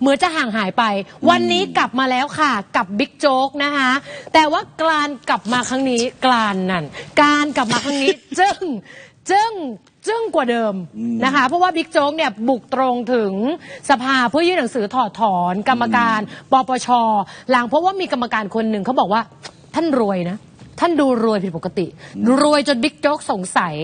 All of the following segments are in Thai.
เหมือนจะห่างหายไป วันนี้กลับมาแล้วค่ะ กับบิ๊กโจ๊กนะคะแต่ว่าการกลับมาครั้งนี้กลานนั่น การกลับมาครั้งนี้ จึ้งจึ้งจึ้งกว่าเดิมนะคะ เพราะว่าบิ๊กโจ๊กเนี่ยบุกตรงถึงสภาเพื่อยื่นหนังสือถอดถอน กรรมการปปชหลังเพราะว่ามีกรรมการคนหนึ่งเขาบอกว่าท่านรวยนะท่านดูรวยผิดปกติ รวยจนบิ๊กโจ๊กสงสัย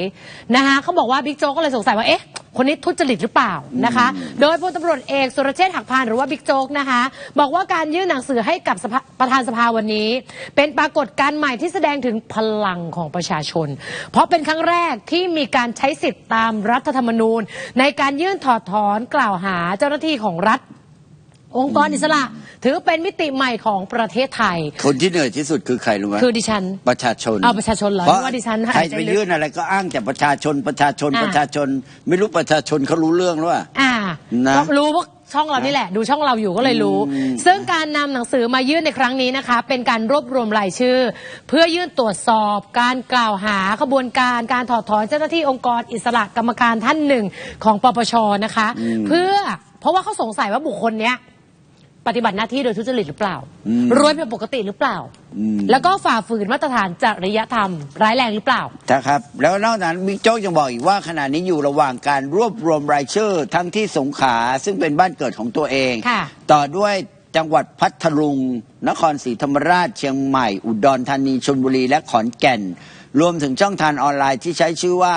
นะคะเขาบอกว่าบิ๊กโจ๊กก็เลยสงสัยว่าเอ๊ะ คนนี้ทุจริตหรือเปล่านะคะ โดยพลตำรวจเอกสุรเชษฐ์หักพานหรือว่าบิ๊กโจ๊กนะคะ บอกว่าการยื่นหนังสือให้กับสภาประธานสภาวันนี้ เป็นปรากฏการณ์ใหม่ที่แสดงถึงพลังของประชาชน เพราะเป็นครั้งแรกที่มีการใช้สิทธิ์ตามรัฐธรรมนูญ ในการยื่นถอดถอนกล่าวหาเจ้าหน้าที่ของรัฐ องค์กรอิสระ ถือเป็นมิติใหม่ของประเทศไทย คนที่เหนื่อยที่สุดคือใครรู้ไหมคือดิฉัน ประชาชนเอาประชาชนเหรอเพราะนึกว่าดิฉันหายใครใจไปลึกยื่นอะไรก็อ้างแต่ประชาชนประชาชนอะประชาชน ไม่รู้ประชาชนเขารู้เรื่องหรือเปล่าอ่านะก็รู้พวกช่องเรานี่แหละ ดูช่องเราอยู่ก็เลยรู้ ซึ่งการนำหนังสือมายื่นในครั้งนี้นะคะ เป็นการรวบรวมรายชื่อ เพื่อยื่นตรวจสอบการกล่าวหาขบวนการการถอดถอนเจ้าหน้าที่องค์กรอิสระกรรมการท่านหนึ่งของปปชนะคะ เพื่อเพราะว่าเขาสงสัยว่าบุคคลเนี้ย ปฏิบัติหน้าที่โดยทุจริตหรือเปล่า รวยผิดปกติหรือเปล่า แล้วก็ฝ่าฝืนมาตรฐานจริยธรรม ร้ายแรงหรือเปล่านะครับ แล้วนอกจากนั้นบิ๊กโจ๊กยังบอกอีกว่าขณะนี้อยู่ระหว่างการรวบรวมรายชื่อ ทั้งที่สงขลาซึ่งเป็นบ้านเกิดของตัวเองค่ะต่อด้วยจังหวัดพัทลุง นครศรีธรรมราชเชียงใหม่ อุดรธานีชลบุรีและขอนแก่น รวมถึงช่องทางออนไลน์ที่ใช้ชื่อว่า